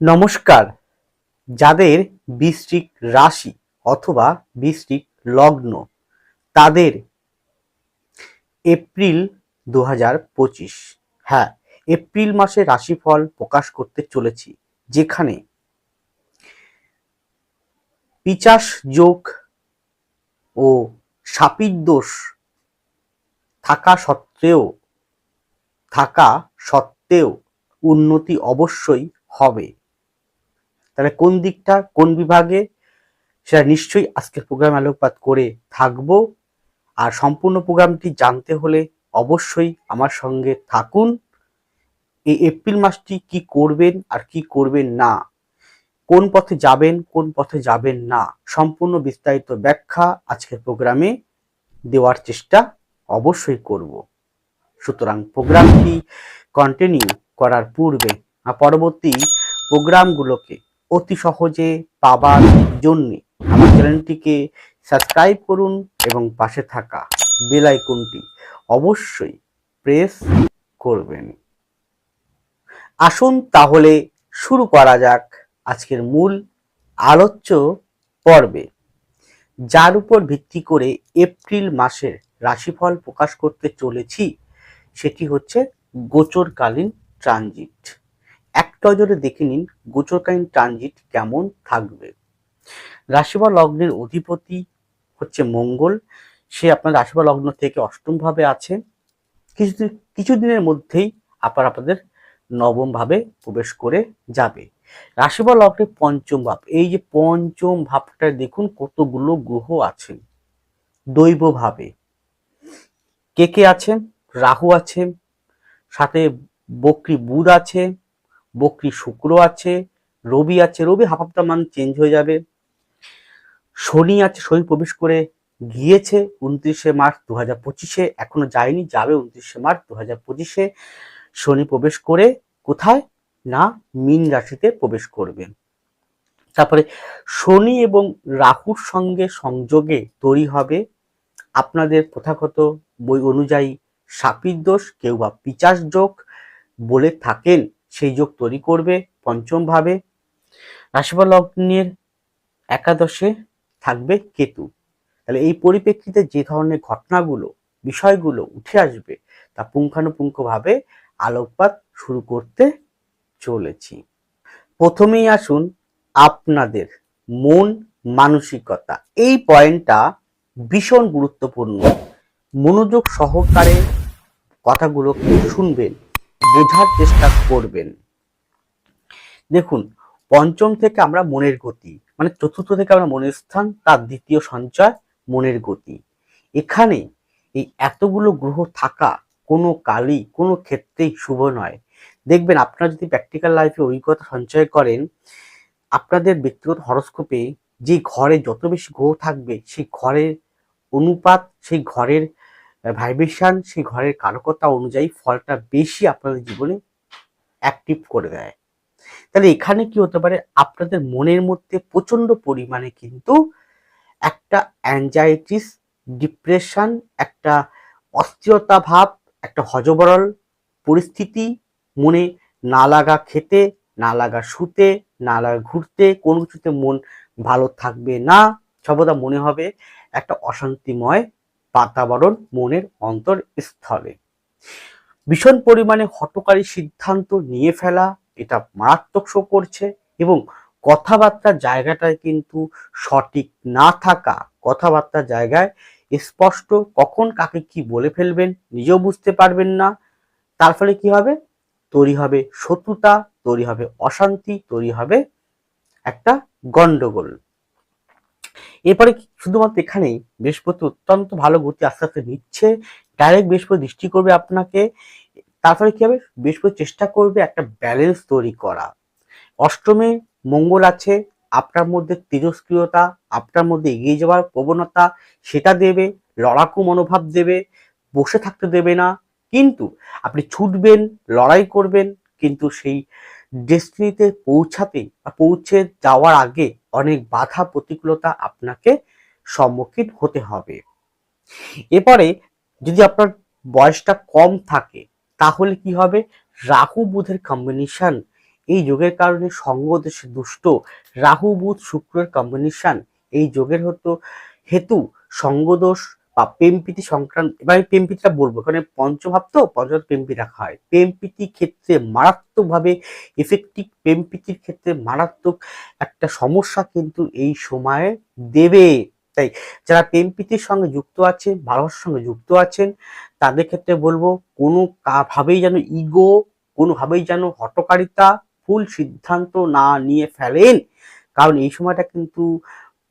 নমস্কার। যাদের বৃশ্চিক রাশি অথবা বৃশ্চিক লগ্ন, তাদের এপ্রিল দু হাজার পঁচিশ হ্যাঁ এপ্রিল মাসে রাশিফল প্রকাশ করতে চলেছি, যেখানে পিচাস যোগ ও সাপির দোষ থাকা সত্ত্বেও থাকা সত্ত্বেও উন্নতি অবশ্যই হবে। তাহলে কোন দিকটা, কোন বিভাগে, সেটা নিশ্চয়ই আজকের প্রোগ্রাম আলোকপাত করে থাকব। আর সম্পূর্ণ প্রোগ্রামটি জানতে হলে অবশ্যই আমার সঙ্গে থাকুন। এই এপ্রিল মাসটি কি করবেন আর কি করবেন না? কোন পথে যাবেন, কোন পথে যাবেন না? সম্পূর্ণ বিস্তারিত ব্যাখ্যা আজকের প্রোগ্রামে দেওয়ার চেষ্টা অবশ্যই করব। সুতরাং প্রোগ্রামটি কন্টিনিউ করার পূর্বে পরবর্তী প্রোগ্রামগুলোকে অতি সহজে পাবার জন্য আমার চ্যানেলটিকে সাবস্ক্রাইব করুন এবং পাশে থাকা বেল আইকনটি অবশ্যই প্রেস করবেন। আসুন তাহলে শুরু করা যাক আজকের মূল আলোচ্য পর্বে, যার উপর ভিত্তি করে এপ্রিল মাসের রাশিফল প্রকাশ করতে চলেছি, সেটি হচ্ছে গোচরকালীন ট্রানজিট। এক নজরে দেখে নিন গোচরকালীন ট্রানজিট কেমন থাকবে। রাশি বা লগ্নের অধিপতি হচ্ছে মঙ্গল। সে আপনার রাশি বা লগ্ন থেকে অষ্টম ভাবে আছে। কিছু কিছুদিনের মধ্যেই আপনার আপনাদের নবম ভাবে প্রবেশ করে যাবে। রাশি বা লগ্নের পঞ্চম ভাব। এই যে পঞ্চম ভাবটা দেখুন কতগুলো গ্রহ আছে। দৈব ভাবে। কে কে আছেন? রাহু আছে সাথে বক্রি বুধ আছে বক্রি শুক্র আছে, রবি আছে, রবি হাফ হাফটা মান চেঞ্জ হয়ে যাবে। শনি আছে, শনি প্রবেশ করে গিয়েছে উনত্রিশে মার্চ দু হাজার পঁচিশে, এখনও যায়নি, যাবে উনত্রিশে মার্চ দু হাজার পঁচিশে। শনি প্রবেশ করে কোথায়? না, মীন রাশিতে প্রবেশ করবেন তারপরে শনি এবং রাহুর সঙ্গে সংযোগে তৈরি হবে। আপনাদের প্রথাগত বই অনুযায়ী সাপির দোষ, কেউ বা পিচাস যোগ বলে থাকেন। সেই যোগ তৈরি করবে পঞ্চম ভাবে রাশিফল লগ্নের একাদশে থাকবে কেতু। তাহলে এই পরিপ্রেক্ষিতে যে ধরনের ঘটনাগুলো, বিষয়গুলো উঠে আসবে, তা পুঙ্খানুপুঙ্খভাবে আলোকপাত শুরু করতে চলেছি। প্রথমেই আসুন আপনাদের মন মানসিকতা। এই পয়েন্টটা ভীষণ গুরুত্বপূর্ণ। মনোযোগ সহকারে কথাগুলোকে শুনবেন। বোঝার চেষ্টা করবেন। দেখুন, পঞ্চম থেকে আমরা মনের গতি মানে চতুর্থ থেকে আমরা মনের স্থান, তার দ্বিতীয় সঞ্চয়, মনের গতি। এখানে এই এতগুলো গ্রহ থাকা কোনো কালই, কোনো ক্ষেত্রেই শুভ নয়। দেখবেন, আপনারা যদি প্র্যাকটিক্যাল লাইফে অভিজ্ঞতা সঞ্চয় করেন, আপনাদের ব্যক্তিগত হরস্কোপে যে ঘরে যত বেশি গ্রহ থাকবে, সেই ঘরের অনুপাত, সেই ঘরের ভাইব্রেশন সেই ঘরের কারকতা অনুযায়ী ফলটা বেশি আপনাদের জীবনে অ্যাক্টিভ করে দেয়। তাহলে এখানে কি হতে পারে? আপনাদের মনের মধ্যে প্রচণ্ড পরিমাণে কিন্তু একটা অ্যাংজাইটিস ডিপ্রেশন একটা অস্থিরতা ভাব, একটা হজবরল পরিস্থিতি মনে না লাগা খেতে, না লাগা শুতে, না লাগা ঘুরতে, কোনো কিছুতে মন ভালো থাকবে না, সর্বদা মনে হবে একটা অশান্তিময় বাতাবরণ মনের অন্তরস্থলে। ভীষণ পরিমাণে হটকারী সিদ্ধান্ত নিয়ে ফেলা, এটা মারাত্মক শো করছে এবং কথাবার্তার জায়গাটায় কিন্তু সঠিক না থাকা কথাবার্তার জায়গায় স্পষ্ট কখন কাকে কি বলে ফেলবেন নিজেও বুঝতে পারবেন না। তার ফলে কি হবে? তৈরি হবে শত্রুতা, তৈরি হবে অশান্তি, তৈরি হবে একটা গন্ডগোল। এরপরে শুধুমাত্র এখানেই বৃহস্পতি অত্যন্ত ভালো গতি আস্তে আস্তে নিচ্ছে ডাইরেক্ট বৃহস্পতি দৃষ্টি করবে আপনাকে, তারপরে কি হবে? বৃহস্পতি চেষ্টা করবে একটা ব্যালেন্স তৈরি করা। অষ্টমে মঙ্গল আছে, আপনার মধ্যে তেজস্ক্রিয়তা আপনার মধ্যে এগিয়ে যাওয়ার প্রবণতা, সেটা দেবে, লড়াকু মনোভাব দেবে, বসে থাকতে দেবে না, কিন্তু আপনি ছুটবেন, লড়াই করবেন, কিন্তু সেই ডেস্টিনিতে পৌঁছাতে বা পৌঁছে যাওয়ার আগে অনেক বাধা প্রতিকূলতা আপনাকে সম্মুখীন হতে হবে। এরপরে যদি আপনার বয়সটা কম থাকে, তাহলে কি হবে? রাহু বুধের কম্বিনেশন এই যোগের কারণে সঙ্গদেশে দুষ্ট। রাহু বুধ শুক্রের কম্বিনেশন এই যোগের হতো, হেতু সঙ্গদোষ বা প্রেমপ্রীতি সংক্রান্ত, এবার প্রেমপ্রীতিটা বলব। কারণ পঞ্চভাব তো, পঞ্চভাব পেমপি রাখা হয়। প্রেমপ্রীতি ক্ষেত্রে মারাত্মকভাবে এফেক্টিভ পেমপিটির ক্ষেত্রে মারাত্মক একটা সমস্যা কিন্তু এই সময়ে দেবে। তাই যারা প্রেমপ্রীতির সঙ্গে যুক্ত আছেন, ভালোবাসার সঙ্গে যুক্ত আছেন, তাদের ক্ষেত্রে বলব, কোনো ভাবেই যেন ইগো কোনোভাবেই যেন হটকারিতা, ভুল সিদ্ধান্ত না নিয়ে ফেলেন। কারণ এই সময়টা কিন্তু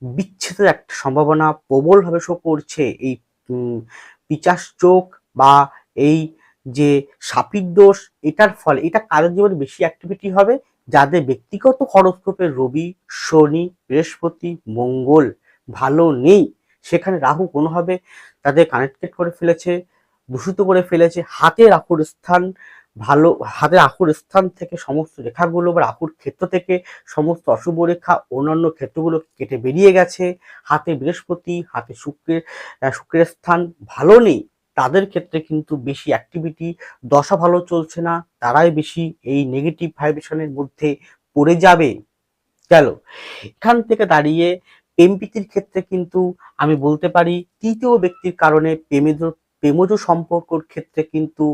বিচ্ছেদের একটা সম্ভাবনা প্রবলভাবে শো করছে এই পিচাস চোখ বা এই যে সাপির দোষ, এটার ফলে, এটা কারোর জীবনে বেশি অ্যাক্টিভিটি হবে, যাদের ব্যক্তিগত হরস্কোপে রবি, শনি, বৃহস্পতি, মঙ্গল ভালো নেই। সেখানে রাহু কোনোভাবে তাদের কানেক্টেড করে ফেলেছে, দূষিত করে ফেলেছে, হাতে রাহুর স্থান ভালো হাতে রাহুর স্থান থেকে সমস্ত রেখাগুলো বা রাহুর ক্ষেত্র থেকে সমস্ত অশুভ রেখা, অন্যান্য ক্ষেত্রগুলো কেটে বেরিয়ে গেছে। হাতে বৃহস্পতি, হাতে শুক্রের শুক্রের স্থান ভালো নেই, তাদের ক্ষেত্রে কিন্তু বেশি অ্যাক্টিভিটি দশা ভালো চলছে না, তারাই বেশি এই নেগেটিভ ভাইব্রেশনের মধ্যে পড়ে যাবে। গেল। এখান থেকে দাঁড়িয়ে প্রেমপ্রীতির ক্ষেত্রে কিন্তু আমি বলতে পারি, তৃতীয় ব্যক্তির কারণে প্রেমের প্রেমজ সম্পর্কর ক্ষেত্রে কিন্তু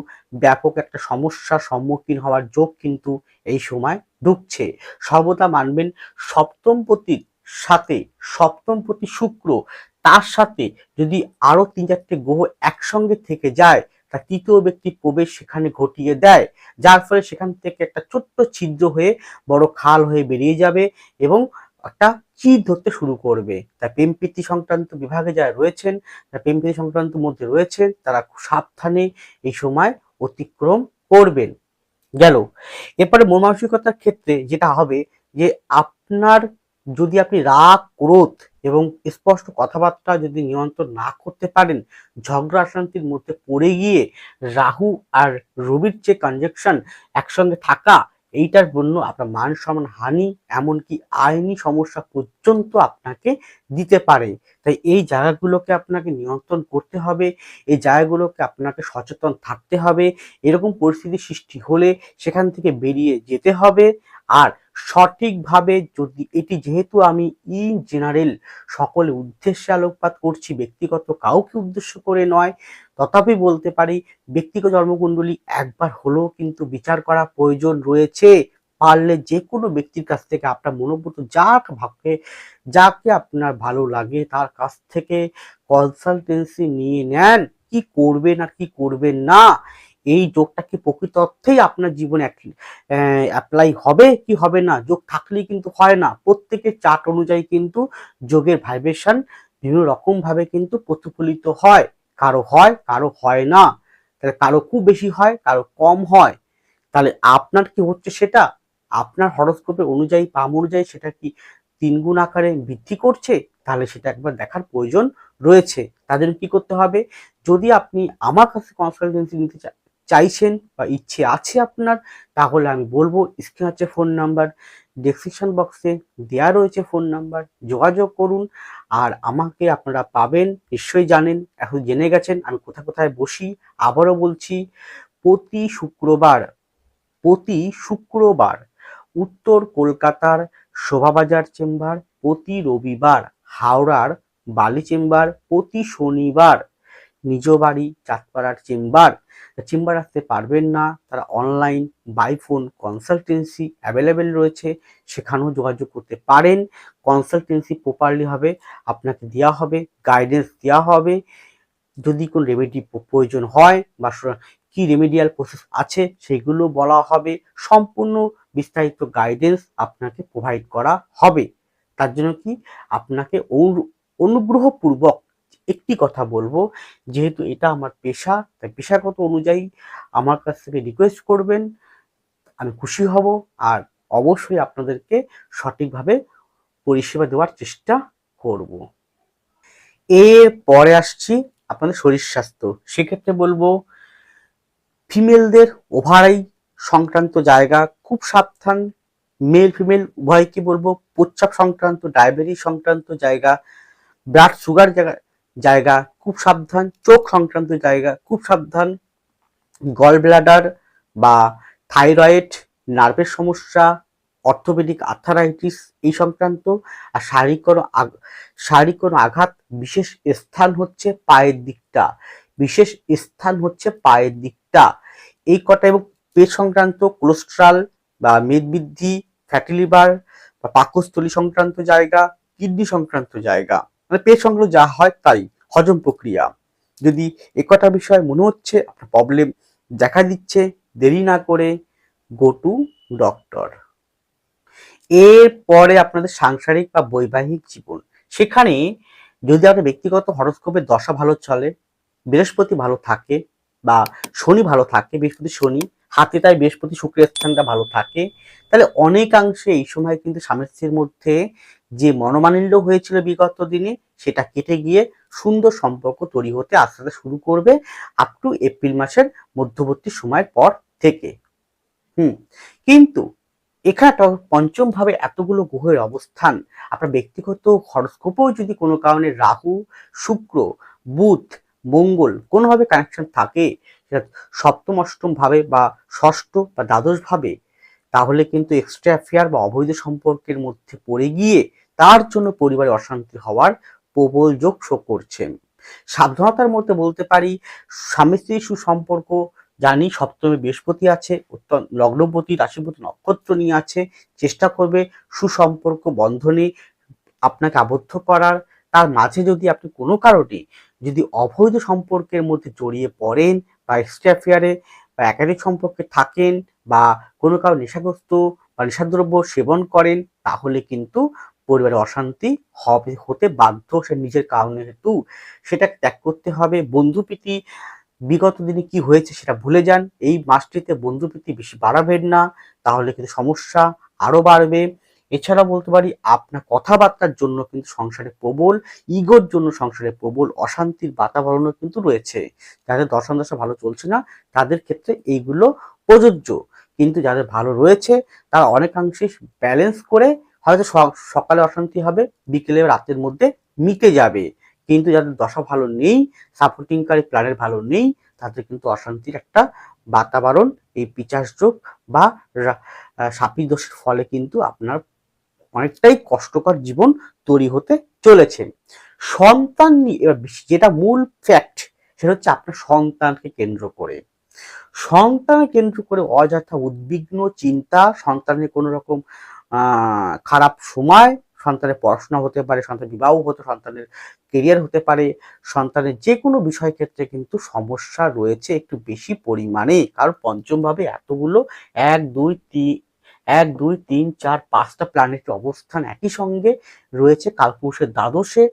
ব্যাপক একটা সমস্যার সম্মুখীন হওয়ার যোগ কিন্তু এই সময় ঢুকছে। সর্বদা মানবেন সপ্তম সপ্তমপতির সাথে সপ্তম সপ্তমপতি শুক্র, তার সাথে যদি আরও তিন চারটে গ্রহ একসঙ্গে থেকে যায়, তা তৃতীয় ব্যক্তি প্রবেশ সেখানে ঘটিয়ে দেয়, যার ফলে সেখান থেকে একটা ছোট্ট ছিদ্র হয়ে বড় খাল হয়ে বেরিয়ে যাবে এবং একটা চির ধরতে শুরু করবে? তা প্রেমপ্রীতি সংক্রান্ত বিভাগে যারা রয়েছেন প্রেম প্রেমপ্রীতি সংক্রান্ত মধ্যে রয়েছেন, তারা সাবধানে এই সময় অতিক্রম করবেন। গেল। এরপরে মন মানসিকতার ক্ষেত্রে যেটা হবে যে আপনার যদি আপনি রাগ, ক্রোধ এবং স্পষ্ট কথাবার্তা যদি নিয়ন্ত্রণ না করতে পারেন, ঝগড়া অশান্তির মধ্যে পড়ে গিয়ে রাহু আর রবির যে কনজেকশন একসঙ্গে থাকা এইটার জন্য আপনার মান সম্মান, হানি, এমনকি আইনি সমস্যা পর্যন্ত আপনাকে দিতে পারে। তাই এই জায়গাগুলোকে আপনাকে নিয়ন্ত্রণ করতে হবে, এই জায়গাগুলোকে আপনাকে সচেতন থাকতে হবে, এরকম পরিস্থিতি সৃষ্টি হলে সেখান থেকে বেরিয়ে যেতে হবে। আর সঠিকভাবে যদি এটি যেহেতু আমি ইন জেনারেল সকলে উদ্দেশ্যে আলোকপাত করছি, ব্যক্তিগত কাউকে উদ্দেশ্য করে নয়, তথাপি বলতে পারি ব্যক্তিগত জন্মকুণ্ডলী একবার হলেও কিন্তু বিচার করা প্রয়োজন রয়েছে। পারলে যে কোনো ব্যক্তির কাছ থেকে আপনার মনোভূত যাক ভাবকে, যাকে আপনার ভালো লাগে তার কাছ থেকে কনসালটেন্সি নিয়ে নেন। কি করবেন আর কি করবেন না? এই যোগটা কি প্রকৃত অর্থেই আপনার জীবনে অ্যাপ্লাই হবে কি হবে না? যোগ থাকলেই কিন্তু হয় না। প্রত্যেকের চার্ট অনুযায়ী কিন্তু যোগের ভাইব্রেশন বিভিন্ন রকম ভাবে কিন্তু প্রতিফলিত হয়। কারও হয় কারও হয় না। তাহলে কারও খুব বেশি হয়, কারও কম হয়। তাহলে আপনার কি হচ্ছে সেটা? আপনার হরস্কোপের অনুযায়ী, পাম অনুযায়ী সেটা কি তিন গুণ আকারে বৃদ্ধি করছে? তাহলে সেটা একবার দেখার প্রয়োজন রয়েছে। তাদের কি করতে হবে? যদি আপনি আমার কাছে কনসালটেন্সি নিতে চাইছেন বা ইচ্ছে আছে আপনার, তাহলে আমি বলব স্ক্রিন আছে ফোন নাম্বার ডেসক্রিপশন বক্সে দেওয়া রয়েছে ফোন নাম্বার, যোগাযোগ করুন। আর আমাকে আপনারা পাবেন, নিশ্চয়ই জানেন, এখন জেনে গেছেন, আমি কোথায় কোথায় বসি, আবারও বলছি, প্রতি শুক্রবার প্রতি শুক্রবার উত্তর কলকাতার শোভাবাজার চেম্বার, প্রতি রবিবার হাওড়ার বালি চেম্বার, প্রতি শনিবার নিজ বাড়ি চাঁদপাড়ার চেম্বার চেম্বার আসতে পারবেন না। তারা online by phone consultancy available রয়েছে। সেখানেও যোগাযোগ করতে পারেন। কনসালটেন্সি প্রপারলি হবে, আপনাকে দেওয়া হবে গাইডেন্স দেওয়া হবে। যদি কোনো রেমেডি প্রয়োজন হয় বা কি রেমেডিয়াল প্রসেস আছে সেগুলো বলা হবে। সম্পূর্ণ বিস্তারিত গাইডেন্স আপনাকে প্রোভাইড করা হবে। তার জন্য কি? আপনাকে অনুগ্রহপূর্বক একটি কথা বলব, যেহেতু এটা আমার পেশা, তাই পেশাগত অনুযায়ী আমার কাছ থেকে রিকোয়েস্ট করবেন, আমি খুশি হব আর অবশ্যই আপনাদেরকে সঠিকভাবে পরিষেবা দেওয়ার চেষ্টা করব। এর পরে আসছি আপনাদের শরীর স্বাস্থ্য। সেক্ষেত্রে বলব ফিমেলদের ওভারাই সংক্রান্ত জায়গা খুব সাবধান। মেল ফিমেল উভয়কে বলব প্রচ্ছাপ সংক্রান্ত ডায়াবেটিস সংক্রান্ত জায়গা ব্লাড সুগার জায়গা জায়গা, খুব সাবধান, চোখ সংক্রান্ত জায়গা, খুব সাবধান। গল ব্লাডার বা থাইরয়েড, নার্ভের সমস্যা, অর্থোপেডিক আর্থারাইটিস এই সংক্রান্ত আর শারীরিক কোনো শারীরিক কোনো আঘাত বিশেষ স্থান হচ্ছে পায়ের দিকটা, বিশেষ স্থান হচ্ছে পায়ের দিকটা। এই কটা এবং পেট সংক্রান্ত কোলেস্ট্রল বা মেদবৃদ্ধি ফ্যাটি লিভার বা পাকস্থলী সংক্রান্ত জায়গা, কিডনি সংক্রান্ত জায়গা। মানে পেট সংক্রান্ত যা হয় তাই, হজম প্রক্রিয়া। যদি এ কটা বিষয় মনে হচ্ছে, আপনার প্রবলেম দেখা দিচ্ছে, দেরি না করে গো টু ডক্টর এরপরে আপনাদের সাংসারিক বা বৈবাহিক জীবন। সেখানে যদি আপনার ব্যক্তিগত হরস্কোপের দশা ভালো চলে, বৃহস্পতি ভালো থাকে বা শনি ভালো থাকে, বৃহস্পতি শনি হাতে তাই বৃহস্পতি শুক্রের স্থানটা ভালো থাকে। তাহলে অনেকাংশে এই সময় কিন্তু স্বামী স্ত্রীর মধ্যে যে মনোমালিন্য হয়েছিল বিগত দিনে, সেটা কেটে গিয়ে সুন্দর সম্পর্ক তৈরি হতে আস্তে আস্তে শুরু করবে আপ টু এপ্রিল মাসের মধ্যবর্তী সময়ের পর থেকে। হুম, কিন্তু এখানটা পঞ্চম ভাবে এতগুলো গ্রহের অবস্থান, আপনার ব্যক্তিগত হরস্কোপেও যদি কোনো কারণে রাহু, শুক্র, বুধ, মঙ্গল কোনোভাবে কানেকশন থাকে সপ্তম, অষ্টম ভাবে বা ষষ্ঠ বা দ্বাদশ ভাবে, তাহলে কিন্তু এক্সট্রা অ্যাফেয়ার বা অবৈধ সম্পর্কের মধ্যে পড়ে গিয়ে তার জন্য পরিবারে অশান্তি হওয়ার প্রবল যোগ শো করছেন সাবধানতার মধ্যে বলতে পারি, স্বামী স্ত্রী সুসম্পর্ক, জানি সপ্তমে বৃহস্পতি আছে লগ্নপতি, রাশিপতি, নক্ষত্র নিয়ে আছে, চেষ্টা করবে সুসম্পর্ক বন্ধনে আপনাকে আবদ্ধ করার। তার মাঝে যদি আপনি কোনো কারণে যদি অবৈধ সম্পর্কের মধ্যে জড়িয়ে পড়েন বা এক্সট্রা অ্যাফেয়ারে বা একাধিক সম্পর্কে থাকেন বা কোনো কারও নেশাগ্রস্ত বা নেশাদ্রব্য সেবন করেন, তাহলে কিন্তু পরিবারে অশান্তি হবে, হতে বাধ্য সে নিজের কারণে হেতু। সেটা ত্যাগ করতে হবে। বন্ধুপ্রীতি বিগত দিনে কি হয়েছে সেটা ভুলে যান। এই মাসটিতে বন্ধুপ্রীতি বেশি বাড়াবেন না, তাহলে কিন্তু সমস্যা আরও বাড়বে। এছাড়া বলতে পারি আপনার কথাবার্তার জন্য কিন্তু সংসারে প্রবল, ইগোর জন্য সংসারে প্রবল অশান্তির বাতাবরণও কিন্তু রয়েছে। যাদের দর্শন দশা ভালো চলছে না, তাদের ক্ষেত্রে এইগুলো প্রযোজ্য। কিন্তু যাদের ভালো রয়েছে, তারা অনেকাংশে ব্যালেন্স করে হয়তো সকালে অশান্তি হবে, বিকেলে রাতের মধ্যে মিটে যাবে। কিন্তু যাদের দশা ভালো নেই সাপোর্টিংকারী প্ল্যানের ভালো নেই, তাদের কিন্তু অশান্তির একটা বাতাবরণ, এই পিচাস যোগ বা সাপি দোষের ফলে কিন্তু আপনার অনেকটাই কষ্টকর জীবন তৈরি হতে চলেছে। সন্তান নিয়ে, এবার যেটা মূল ফ্যাক্ট সেটা হচ্ছে আপনার সন্তানকে কেন্দ্র করে। সন্তানকে কেন্দ্র করে অযথা উদ্বিগ্ন চিন্তা সন্তানের কোনো রকম খারাপ সময়, সন্তানের পড়াশোনা হতে পারে, সন্তান বিবাহ হতে, সন্তানের কেরিয়ার হতে পারে, সন্তানের যে কোনো বিষয় ক্ষেত্রে কিন্তু সমস্যা রয়েছে একটু বেশি পরিমাণে। কারণ পঞ্চমভাবে এতগুলো, এক, দুই, তিন এক, দুই, তিন, চার, পাঁচটা প্ল্যানেটের অবস্থান একই সঙ্গে রয়েছে কালপুরুষের দ্বাদশে।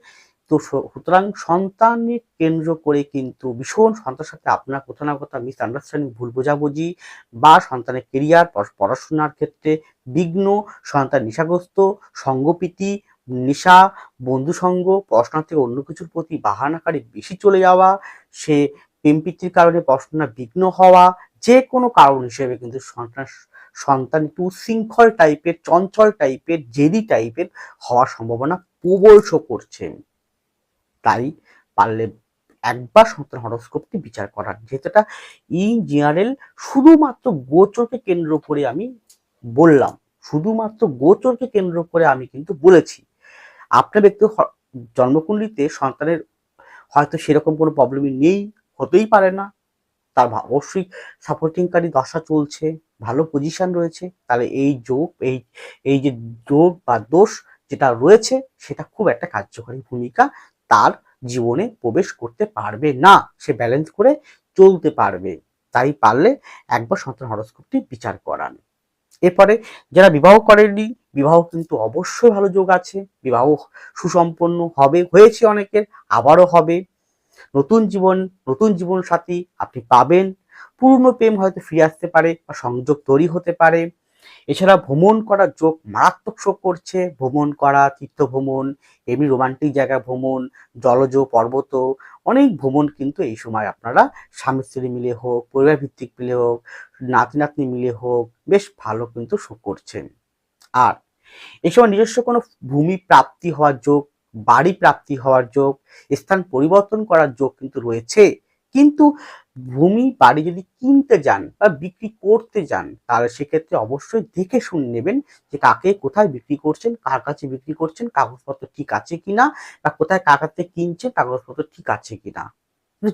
তো সুতরাং সন্তানের কেন্দ্র করে কিন্তু ভীষণ সন্তানের সাথে আপনার কোথাও না কোথাও মিস আন্ডারস্ট্যান্ডিং ভুল বোঝাবুঝি বা সন্তানের কেরিয়ার পড়াশোনার ক্ষেত্রে বিঘ্ন, সন্তান নেশাগ্রস্ত, সঙ্গপ্রীতি, নেশা, বন্ধুসঙ্গ পড়াশোনা থেকে অন্য কিছুর প্রতি বাহানাকারী বেশি চলে যাওয়া, সে প্রেমপ্রীতির কারণে পড়াশোনা বিঘ্ন হওয়া, যে কোনো কারণ হিসেবে কিন্তু সন্তান সন্তান একটু উশৃঙ্খল টাইপের চঞ্চল টাইপের জেদি টাইপের হওয়ার সম্ভাবনা প্রবল শো করছে। তাই পারলে একবার সন্তান হরস্কোপটি বিচার করার। যেটা ইন জেনারেল শুধুমাত্র গোচরকে কেন্দ্র করে আমি বললাম, শুধুমাত্র গোচরকে কেন্দ্র করে আমি কিন্তু বলেছি। আপনার ব্যক্তি জন্মকুণ্ডলিতে সন্তানের হয়তো সেরকম কোনো প্রবলেমই নেই, হতেই পারে না। তার অবশ্যই সাপোর্টিংকারী দশা চলছে, ভালো পজিশন রয়েছে। তাহলে এই যোগ, এই এই যে যোগ বা দোষ যেটা রয়েছে, সেটা খুব একটা কার্যকরী ভূমিকা তার জীবনে প্রবেশ করতে পারবে না। সে ব্যালেন্স করে চলতে পারবে। তাই পারলে একবার সন্তান হরস্কোপটি বিচার করান। এরপরে যারা বিবাহ করেননি, বিবাহ কিন্তু অবশ্যই ভালো যোগ আছে। বিবাহ সুসম্পন্ন হবে, হয়েছে অনেকের, আবারও হবে। নতুন জীবন নতুন জীবন সাথী আপনি পাবেন। পুরনো প্রেম হয়তো ফিরে আসতে পারে বা সংযোগ তৈরি হতে পারে। এছাড়া ভ্রমণ করার যোগ মারাত্মক শোক করছে। ভ্রমণ করা তীর্থ ভ্রমণ এমনি রোমান্টিক জায়গা ভ্রমণ, জলজ, পর্বত, অনেক ভ্রমণ কিন্তু এই সময় আপনারা স্বামী স্ত্রী মিলে হোক পরিবার ভিত্তিক মিলে হোক নাতি নাতনি মিলে হোক, বেশ ভালো কিন্তু শোক করছেন আর এই সময় নিজস্ব কোনো ভূমি প্রাপ্তি হওয়ার যোগ বাড়ি প্রাপ্তি হওয়ার যোগ, স্থান পরিবর্তন করার যোগ কিন্তু রয়েছে। কিন্তু ভূমি বাড়ি যদি কিনতে যান বা বিক্রি করতে যান, তাহলে সেক্ষেত্রে অবশ্যই দেখে শুনে নেবেন যে কাকে কোথায় বিক্রি করছেন, কার কাছে বিক্রি করছেন, কাগজপত্র ঠিক আছে কিনা বা কোথায় কার কাছে কিনছেন, কাগজপত্র ঠিক আছে কিনা।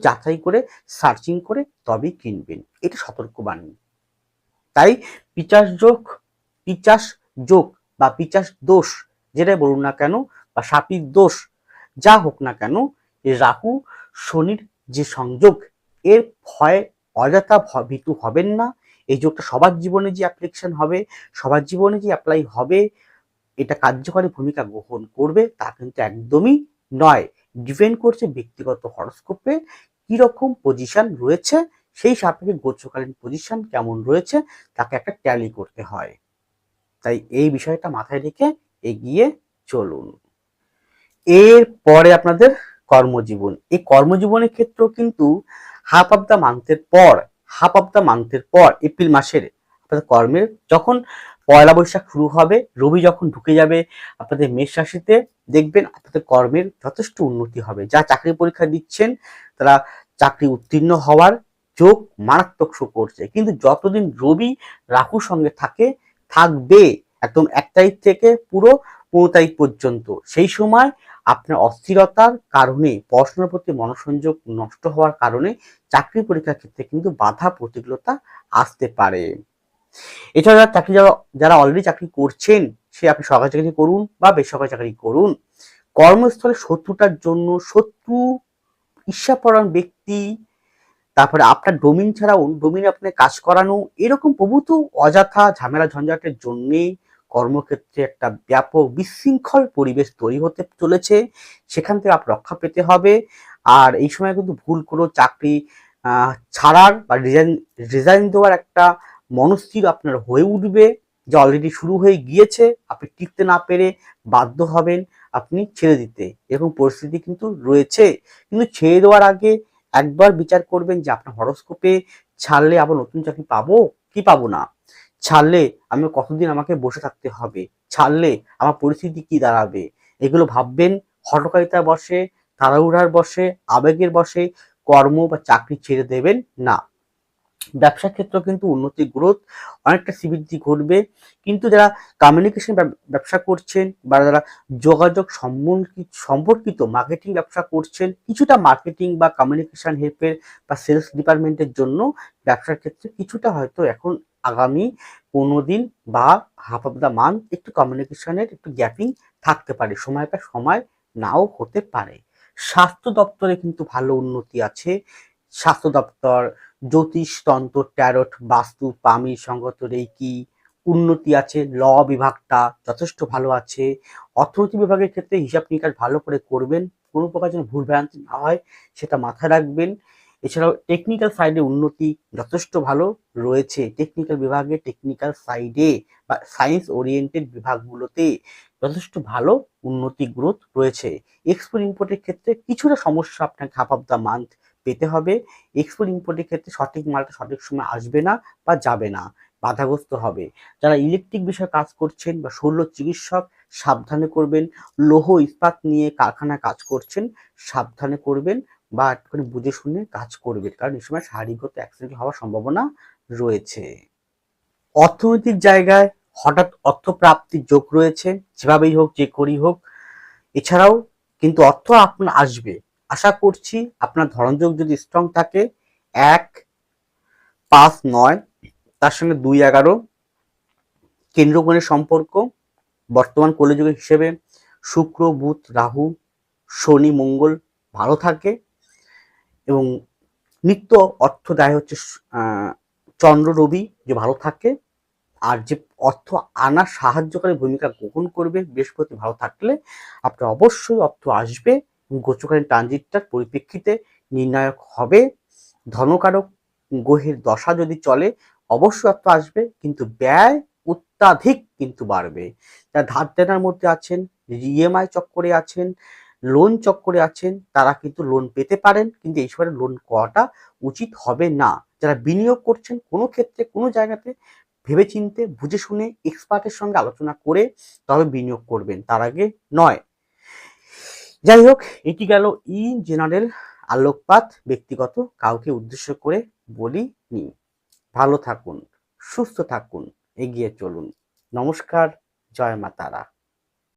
যাচাই করে সার্চিং করে তবেই কিনবেন। এটা সতর্কবাণী। তাই পিচাস যোগ পিচাস যোগ বা পিচাস দোষ, যেটাই বলুন না কেন বা সাপির দোষ যা হোক না কেন, এই রাহু শনির যে সংযোগ, এর ভয় অযথা ভীতু হবেন না। এই যোগটা সবার জীবনে যে অ্যাপ্লিকেশন হবে, সবার জীবনে যে অ্যাপ্লাই হবে, এটা কার্যকরী ভূমিকা গ্রহণ করবে, তা কিন্তু একদমই নয়। ডিপেন্ড করছে ব্যক্তিগত হরস্কোপে কীরকম পজিশন রয়েছে, সেই সাপেক্ষে গোচরকালীন পজিশন কেমন রয়েছে, তাকে একটা ট্যালি করতে হয়। তাই এই বিষয়টা মাথায় রেখে এগিয়ে চলুন। এর পরে আপনাদের কর্মজীবন। এই কর্মজীবনের ক্ষেত্রেও কিন্তু হাফ অফ দ্য মান্থের পর হাফ অফ দ্য মান্থের পর এপ্রিল মাসের আপনাদের কর্মের যখন পয়লা বৈশাখ শুরু হবে, রবি যখন ঢুকে যাবে, আপনাদের মেষ রাশিতে দেখবেন আপনাদের কর্মের যথেষ্ট উন্নতি হবে। যা চাকরি পরীক্ষা দিচ্ছেন, তারা চাকরি উত্তীর্ণ হওয়ার যোগ মারাত্মক শো করছে। কিন্তু যতদিন রবি রাহুর সঙ্গে থাকে, থাকবে একদম এক তারিখ থেকে পুরো পনেরো তারিখ পর্যন্ত। সেই সময় আপনার অস্থিরতার কারণে, পড়াশোনার প্রতি মনোসংযোগ নষ্ট হওয়ার কারণে চাকরি পরীক্ষার ক্ষেত্রে কিন্তু বাধা প্রতিকূলতা আসতে পারে। এছাড়া চাকরি যারা যারা অলরেডি চাকরি করছেন, সে আপনি সরকারি চাকরি করুন বা বেসরকারি চাকরি করুন। কর্মস্থলে শত্রুটার জন্য শত্রু, ঈর্ষাপরায়ণ ব্যক্তি, তারপরে আপনার ডোমিন ছাড়াও ডোমিনে আপনার কাজ করানো, এরকম প্রভূত অযথা ঝামেলা ঝঞ্ঝাটের জন্যে কর্মক্ষেত্রে একটা ব্যাপক বিশৃঙ্খল পরিবেশ তৈরি হতে চলেছে, সেখান থেকে আপনার রক্ষা পেতে হবে। আর এই সময় কিন্তু ভুল কোনো চাকরি ছাড়ার বা রিজাইন রিজাইন দেওয়ার একটা মনস্থির আপনার হয়ে উঠবে, যে অলরেডি শুরু হয়ে গিয়েছে। আপনি টিকতে না পেরে বাধ্য হবেন আপনি ছেড়ে দিতে। এরকম পরিস্থিতি কিন্তু রয়েছে। কিন্তু ছেড়ে দেওয়ার আগে একবার বিচার করবেন যে আপনার হরস্কোপে ছাড়লে আবার নতুন চাকরি পাবো, কি পাবো না? ছাড়লে আমি কতদিন আমাকে বসে থাকতে হবে? ছাড়লে আমার পরিস্থিতি কি দাঁড়াবে? এগুলো ভাববেন হটকারিতা বসে তাড়াহুড়ার বসে আবেগের বসে কর্ম বা চাকরি ছেড়ে দেবেন না। ব্যবসা ক্ষেত্র কিন্তু উন্নতি গ্রোথ অনেকটা শ্রীবৃদ্ধি ঘটবে। কিন্তু যারা কমিউনিকেশন ব্যবসা করছেন বা যারা যোগাযোগ সম্পর্কিত সম্পর্কিত মার্কেটিং ব্যবসা করছেন, কিছুটা মার্কেটিং বা কমিউনিকেশন হেল্পের বা সেলস ডিপার্টমেন্টের জন্য ব্যবসার ক্ষেত্রে কিছুটা হয়তো এখন আগামী পনেরো দিন বা হাফ অফ দ্য মান্থ একটু কমিউনিকেশনের একটু গ্যাপিং থাকতে পারে। সময়টা সময় নাও হতে পারে। স্বাস্থ্য দপ্তরে কিন্তু ভালো উন্নতি আছে। স্বাস্থ্য দপ্তর, জ্যোতিষ তন্ত্র ট্যারট বাস্তু, পামি, সঙ্গত রেকি উন্নতি আছে। ল বিভাগটা যথেষ্ট ভালো আছে। অর্থনীতি বিভাগের ক্ষেত্রে হিসাব নিকাশ ভালো করে করবেন। কোনো প্রকার যেন ভুল ভ্রান্তি না হয়, সেটা মাথায় রাখবেন। এছাড়াও টেকনিক্যাল সাইডে উন্নতি যথেষ্ট ভালো রয়েছে। টেকনিক্যাল বিভাগে টেকনিক্যাল সাইডে বা সায়েন্স ওরিয়েন্টেড বিভাগগুলোতে যথেষ্ট ভালো উন্নতি গ্রোথ রয়েছে। এক্সপোর্ট ইম্পোর্টের ক্ষেত্রে কিছুটা সমস্যা আপনাকে হাফ অফ দ্য মান্থ পেতে হবে। এক্সপোর্ট ইম্পোর্টের ক্ষেত্রে সঠিক মালটা সঠিক সময় আসবে না বা যাবে না, বাধাগ্রস্ত হবে। যারা ইলেকট্রিক বিষয়ে কাজ করছেন বা শল্য চিকিৎসক, সাবধানে করবেন। লৌহ ইস্পাত নিয়ে কারখানায় কাজ করছেন, সাবধানে করবেন। বা একটুখানি বুঝে শুনে কাজ করবে। কারণ এই সময় শারীরিকগত অ্যাক্সিডেন্ট হওয়ার সম্ভাবনা রয়েছে। অর্থনৈতিক জায়গায় হঠাৎ অর্থ প্রাপ্তির যোগ রয়েছে। যেভাবেই হোক, যে করি হোক, এছাড়াও কিন্তু অর্থ আপনার আসবে। আশা করছি আপনার ধরনযোগ যদি স্ট্রং থাকে, এক, পাঁচ, নয়, তার সঙ্গে দুই, এগারো কেন্দ্রগণের সম্পর্ক, বর্তমান কলিযুগের হিসেবে শুক্র, বুধ, রাহু, শনি, মঙ্গল ভালো থাকে। এবং নিত্য অর্থদায় হচ্ছে চন্দ্র রবি যে ভালো থাকে আর যে অর্থ আনার সাহায্যকারী ভূমিকা গ্রহণ করবে বৃহস্পতি ভালো থাকলে আপনার অবশ্যই অর্থ আসবে গোচকালীন ট্রানজিটটার পরিপ্রেক্ষিতে নির্ণায়ক হবে। ধনকারক গ্রহের দশা যদি চলে, অবশ্যই অর্থ আসবে কিন্তু ব্যয় অত্যাধিক কিন্তু বাড়বে। যারা ধার দেনার মধ্যে আছেন ইএমআই চক্করে আছেন লোন চক্করে আছেন, তারা কিন্তু লোন পেতে পারেন, কিন্তু এই সময় লোন করাটা উচিত হবে না। যারা বিনিয়োগ করছেন, কোনো ক্ষেত্রে, কোনো জায়গাতে ভেবেচিন্তে, বুঝে শুনে এক্সপার্টের সঙ্গে আলোচনা করে তবে বিনিয়োগ করবেন, তার আগে নয়। যাই হোক, এটি গেল ইন জেনারেল আলোকপাত, ব্যক্তিগত, কাউকে উদ্দেশ্য করে বলি নি ভালো থাকুন, সুস্থ থাকুন, এগিয়ে চলুন। নমস্কার, জয় মা তারা।